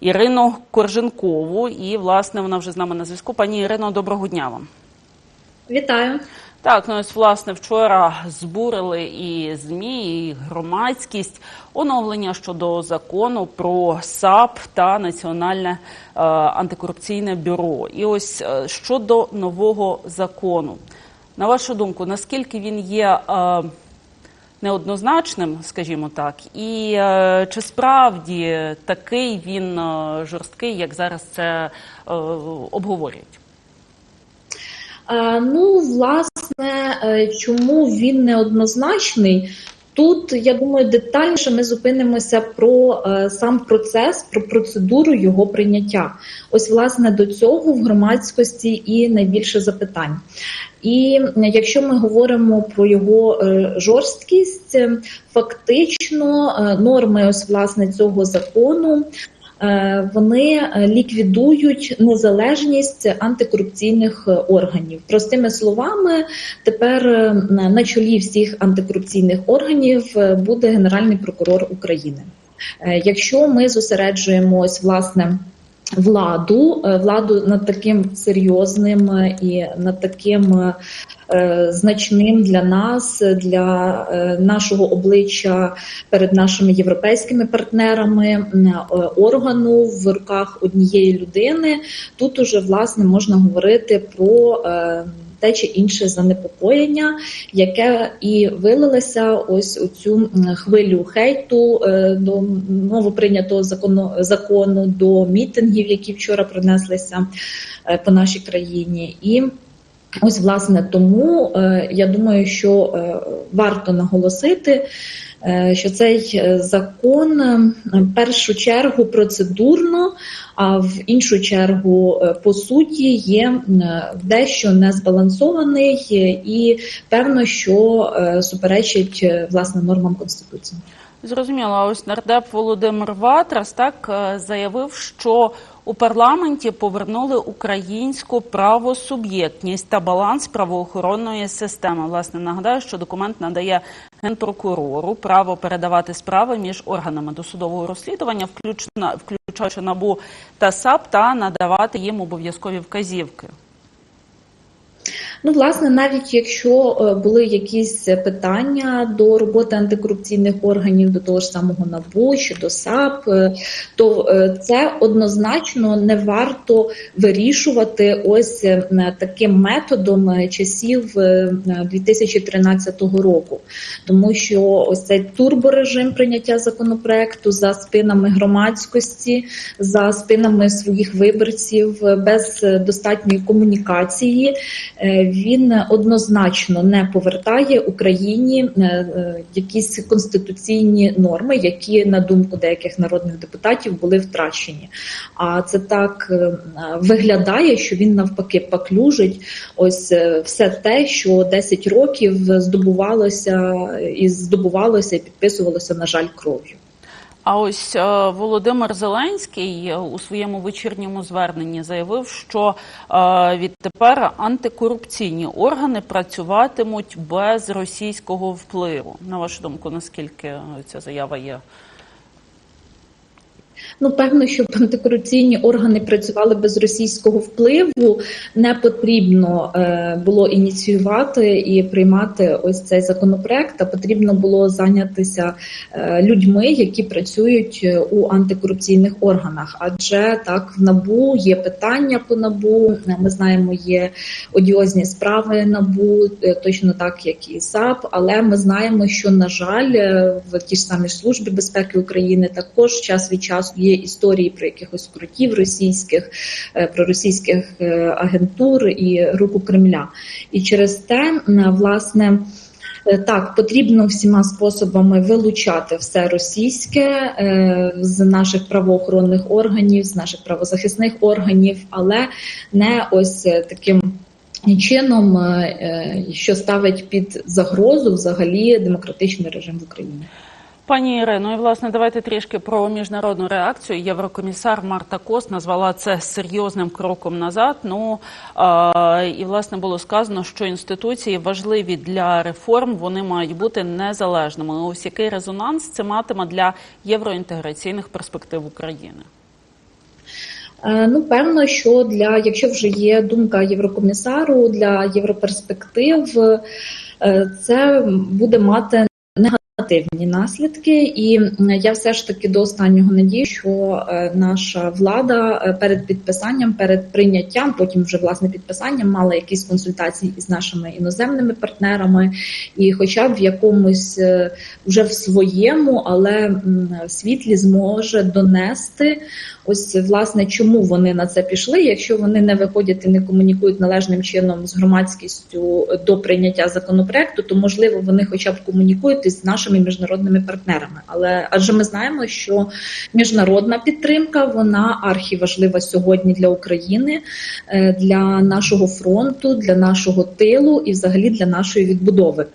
Ірину Корженкову. І власне вона вже з нами на зв'язку. Пані Ірино, доброго дня вам. Вітаю. Так, ну ось власне вчора збурили і змі, і громадськість оновлення щодо закону про САП та Національне е, антикорупційне бюро. І ось е, щодо нового закону, на вашу думку, наскільки він є е, неоднозначним, скажімо так, і е, чи справді такий він е, жорсткий, як зараз це е, обговорюють? Ну, власне, чому він неоднозначний? Тут я думаю, детальніше ми зупинимося про е, сам процес, про процедуру його прийняття. Ось, власне, до цього в громадськості і найбільше запитань. І якщо ми говоримо про його е, жорсткість, фактично е, норми ось власне цього закону. Е, Вони е, ліквідують незалежність антикорупційних е, органів. Простими словами, тепер на чолі всіх антикорупційних органів буде Генеральний прокурор України. Якщо ми зосереджуємось власне владу, владу над таким серйозним і над таким значним для нас, для е, нашого обличчя перед нашими європейськими партнерами е, органу в руках однієї людини. Тут уже власне можна говорити про. е, те чи інше занепокоєння, яке і вилилося ось у цю хвилю хейту е, до новоприйнятого закону закону, до мітингів, які вчора принеслися е, по нашій країні, і ось власне тому е, я думаю, що е, варто наголосити. е, Що цей закон в першу чергу процедурно, а в іншу чергу по суті є дещо незбалансований і певно, що суперечить власне нормам конституції. Зрозуміло, ось нардеп Володимир Ватрас так заявив, що у парламенті повернули українську правосуб'єктність та баланс правоохоронної системи. Власне, нагадаю, що документ надає генпрокурору право передавати справи між органами досудового розслідування, включно включаючи набу та САП, та надавати їм обов'язкові вказівки. Ну, власне, навіть якщо е, були якісь питання до роботи антикорупційних органів, до того ж самого НАБУ чи до САП, е, то е, це однозначно не варто вирішувати ось таким методом часів е, 2013 року, тому що ось цей турборежим прийняття законопроекту за спинами громадськості, за спинами своїх виборців, без достатньої комунікації. Він однозначно не повертає Україні е, е, якісь конституційні норми, які на думку деяких народних депутатів були втрачені. А це так е, виглядає, що він навпаки поклюжить ось все те, що 10 років здобувалося і здобувалося і підписувалося, на жаль, кров'ю. А ось е, Володимир Зеленський е, у своєму вечірньому зверненні заявив, що е, відтепер антикорупційні органи працюватимуть без російського впливу. На вашу думку, наскільки ця заява є? Ну, певно, щоб антикорупційні органи працювали без російського впливу, не потрібно е, було ініціювати і приймати ось цей законопроект. А потрібно було зайнятися е, людьми, які працюють е, у антикорупційних органах. Адже так в набу є питання по набу. Ми знаємо, є одіозні справи набу, точно так як і САП. Але ми знаємо, що на жаль, в тій ж самій службі безпеки України також час від часу є історії про якихось крутів російських, е, про російських е, агентур і руку Кремля. І через те, власне. Е, Так, потрібно всіма способами вилучати все російське з наших правоохоронних органів, з наших правозахисних органів, але не ось таким чином, що ставить під загрозу взагалі демократичний режим в Україні. Пані Ірино, і власне давайте трішки про міжнародну реакцію. Єврокомісар Марта Кос назвала це серйозним кроком назад. Ну е- і власне було сказано, що інституції важливі для реформ, вони мають бути незалежними. Ось який резонанс це матиме для євроінтеграційних перспектив України. Е, Ну, певно, що для якщо вже є думка Єврокомісару для європерспектив, е, це буде мати негативні наслідки, і я все ж таки до останнього надію, що е, наша влада е, перед підписанням, перед прийняттям, потім вже власне підписанням, мала якісь консультації із нашими іноземними партнерами, і, хоча б в якомусь е, вже в своєму, але світлі зможе донести. Ось власне чому вони на це пішли. Якщо вони не виходять і не комунікують належним чином з громадськістю до прийняття законопроекту, то можливо вони хоча б комунікують із нашими міжнародними партнерами. Але адже ми знаємо, що міжнародна підтримка вона архіважлива сьогодні для України, е, для нашого фронту, для нашого тилу і взагалі для нашої відбудови.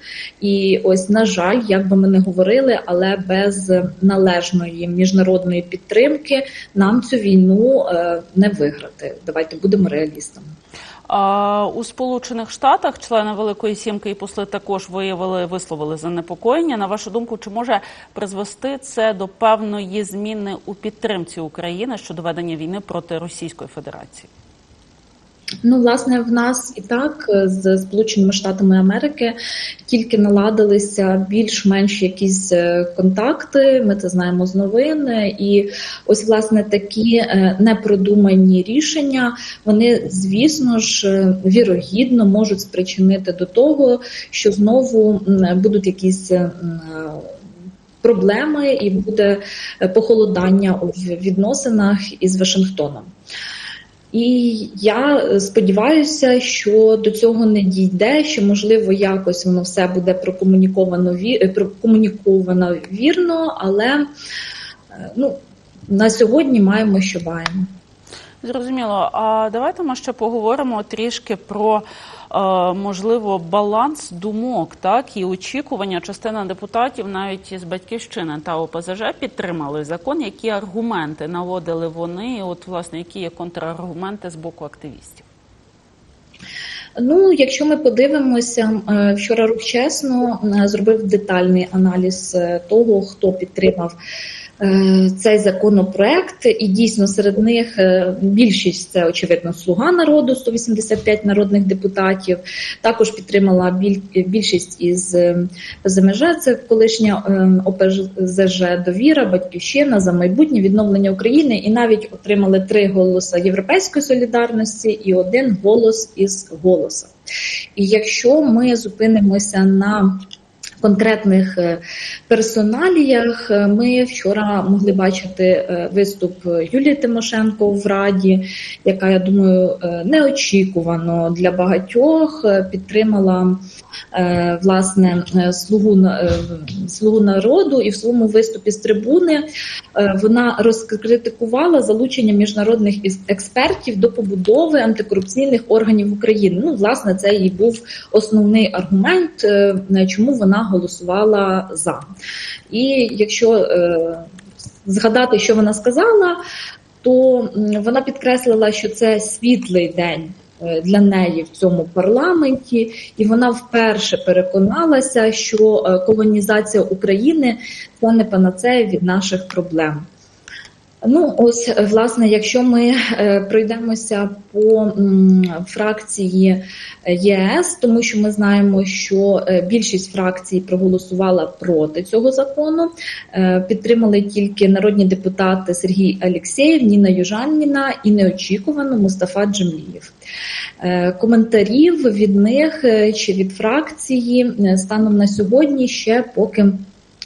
І ось на жаль, як би ми не говорили, але без належної міжнародної підтримки нам цю війну е, не виграти. Давайте будемо реалістами. У Сполучених Штатах члени Великої Сімки і посли також виявили висловили занепокоєння. На вашу думку, чи може призвести це до певної зміни у підтримці України щодо ведення війни проти Російської Федерації? Ну, власне, в нас і так е, з Сполученими Штатами Америки тільки наладилися більш-менш якісь е, контакти. Ми це знаємо з новин. І ось власне такі е, непродумані рішення, вони, звісно ж, вірогідно можуть спричинити до того, що знову будуть якісь. Проблеми і буде похолодання у відносинах із Вашингтоном. І я сподіваюся, що до цього не дійде, що можливо якось воно все буде прокомуніковано е, прокомуніковано вірно, але е, ну на сьогодні маємо, що маємо. Зрозуміло. А давайте ми ще поговоримо трішки про можливо баланс думок, так і очікування. Частина депутатів навіть із батьківщини та ОПЗЖ підтримали закон. Які аргументи наводили вони? І от власне які є контраргументи з боку активістів? Ну, якщо ми подивимося, е, вчора рух чесно е, зробив детальний аналіз е, того, хто підтримав е, цей законопроект, і дійсно серед них е, більшість це очевидно слуга народу, 185 народних депутатів. Також підтримала біль- більшість із е, ПЗМЖ, це колишня е, ОПЗЖ Довіра, Батьківщина за майбутнє відновлення України, і навіть отримали три голоси Європейської солідарності і один голос із голоса. І якщо ми зупинимося на конкретних е, персоналіях, е, ми вчора могли бачити е, виступ Юлії Тимошенко в Раді, яка, я думаю, неочікувано для багатьох підтримала власне слугу слугу народу, і в своєму виступі з трибуни вона розкритикувала залучення міжнародних експертів до побудови антикорупційних органів України. Ну, власне, це і був основний аргумент, чому вона голосувала за. І якщо е, згадати, що вона сказала, то вона підкреслила, що це світлий день е, для неї в цьому парламенті, і вона вперше переконалася, що е, колонізація України це не панацея від наших проблем. Ну, ось е, власне, якщо ми е, пройдемося по фракції е, ЄС, тому що ми знаємо, що більшість фракцій проголосувала проти цього закону. Підтримали тільки народні депутати Сергій Алєксєєв, Ніна Южаніна і неочікувано Мустафа Джемлієв. Коментарів від них чи від фракції станом на сьогодні ще поки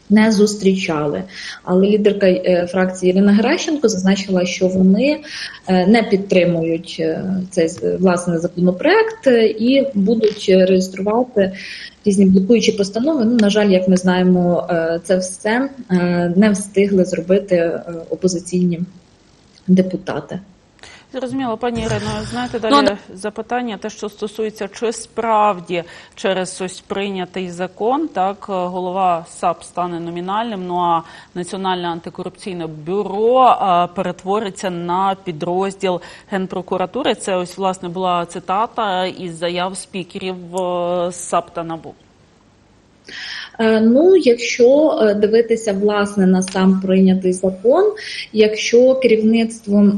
не зустрічали. Але лідерка е, фракції Ірина Геращенко зазначила, що вони е, не підтримують е, цей власне законопроект і будуть реєструвати різні блокуючі постанови. Ну, на жаль, як ми знаємо, це все не встигли зробити опозиційні депутати. Зрозуміло, пані Ірино, знаєте, Ну, далі запитання, те, що стосується, чи справді через ось прийнятий закон, так голова САП стане номінальним. Ну а Національне антикорупційне бюро а, перетвориться на підрозділ генпрокуратури. Це ось власне була цитата із заяв спікерів е, САП та НАБУ. Е, Ну, якщо е, дивитися власне на сам прийнятий закон, якщо керівництво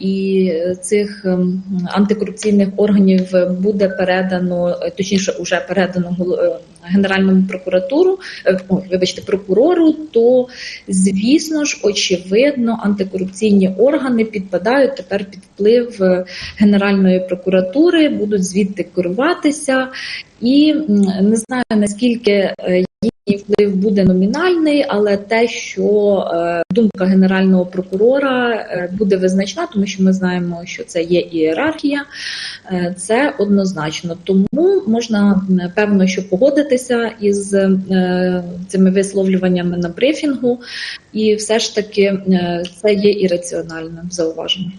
і цих антикорупційних органів буде передано, е, точніше, уже передано Генеральному прокуратуру, вибачте, прокурору, то звісно ж, очевидно, антикорупційні органи підпадають тепер під вплив Генеральної прокуратури, будуть звідти керуватися, і не знаю наскільки е, їхній вплив буде номінальний, але те, що е, думка генерального прокурора е, буде визначна, тому що ми знаємо, що це є ієрархія, це однозначно. Тому можна певно, що погодитися із цими висловлюваннями на брифінгу, і все ж таки це є ірраціональним зауваженням.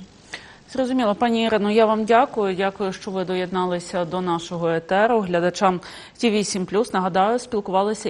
Зрозуміло, пані Ірино, я вам дякую. Дякую, що ви доєдналися до нашого етеру. Глядачам Ті 8 нагадаю, спілкувалися